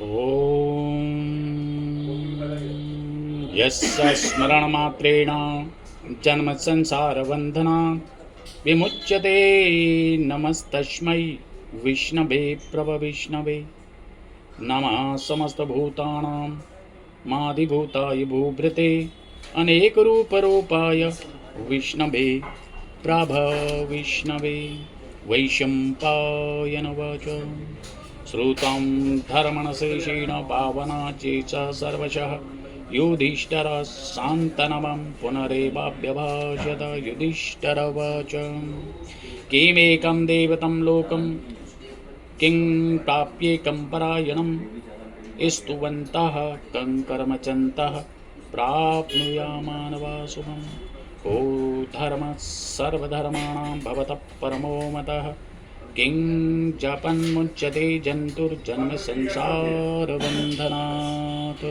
ॐ यस्य स्मरणमात्रेण जन्मसंसारबन्धना विमुच्यते नमस्तस्मै विष्णवे प्रभविष्णवे नमः समस्तभूतानां मादिभूताय भूभृते। अनेकरूपरूपाय विष्णवे प्रभविष्णवे वैशम्पायनवाच श्रुतं धर्मणशेषेण पावना चेच सर्वशः। युधिष्ठरः शान्तनवं पुनरेवाभ्यभाषत युधिष्ठरवच। किमेकं देवतं लोकं? किं प्राप्येकं परायणं? स्तुवन्तः कङ्कर्मचन्तः प्राप्नुयामानवा शुभम् को धर्मः सर्वधर्माणां भवतः परमो मतः? किं जपन्मुच्यते जन्तुर्जन्मसंसारबन्धनात्।